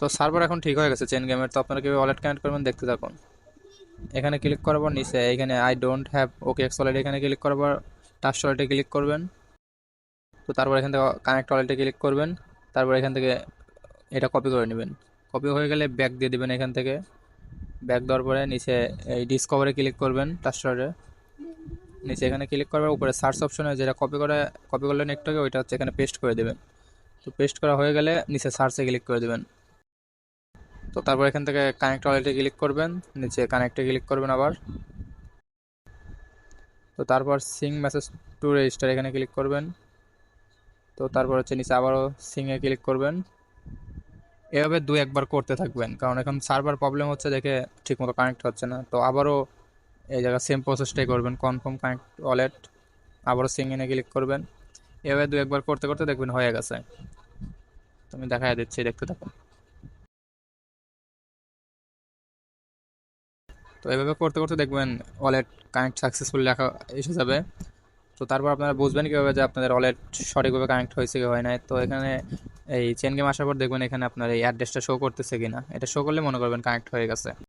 তো সার্ভার এখন ঠিক হয়ে গেছে চেন গেমের তো আপনারা কীভাবে ওয়ালেট কানেক্ট করবেন দেখতে থাকুন। এখানে ক্লিক করার পর নিচে, এখানে I don't have OKX wallet এখানে ক্লিক করার পর টাচ ওয়ালেটে ক্লিক করবেন। তো তারপর এখান থেকে কানেক্ট ওয়ালেটে ক্লিক করবেন। তারপর এখান থেকে এটা কপি করে নেবেন। কপি হয়ে গেলে ব্যাক দিয়ে দেবেন এখান থেকে। ব্যাক দেওয়ার পরে নিচে এই ডিসকভারে ক্লিক করবেন টাচ ওয়ালেটে নিচে এখানে ক্লিক করবে উপরে সার্চ অপশনে যেটা কপি করে কপি করলেন একটাকে ওইটা হচ্ছে এখানে পেস্ট করে দেবেন। তো পেস্ট করা হয়ে গেলে নিচে সার্চে ক্লিক করে দেবেন। তো তারপর এখান থেকে কানেক্ট ওয়ালেটে ক্লিক করবেন, নিচে কানেক্টে ক্লিক করবেন আবার। তো তারপর সিং মেসেজ টু রেজিস্টার এখানে ক্লিক করবেন। তো তারপর হচ্ছে নিচে আবারও সিংয়ে ক্লিক করবেন। এভাবে দু একবার করতে থাকবেন, কারণ এখন সার্ভার প্রবলেম হচ্ছে দেখে ঠিকমতো কানেক্ট হচ্ছে না। তো আবারও এই জায়গায় সেম প্রসেসটাই করবেন কনফার্ম কানেক্ট ওয়ালেট আবারও সিং এনে ক্লিক করবেন। এভাবে দু একবার করতে করতে দেখবেন হয়ে গেছে। আমি দেখাই দিচ্ছি, দেখতে থাকুন। তো এভাবে করতে করতে দেখবেন ওয়ালেট কানেক্ট সাকসেসফুল লেখা এসে যাবে। তো তারপর আপনারা বুঝবেন কীভাবে যে আপনাদের ওয়ালেট সঠিকভাবে কানেক্ট হয়েছে কি হয় নাই। তো এখানে এই চেন গেম আসার পর দেখবেন এখানে আপনার এই অ্যাড্রেসটা শো করতেছে কিনা। এটা শো করলে মনে করবেন কানেক্ট হয়ে গেছে।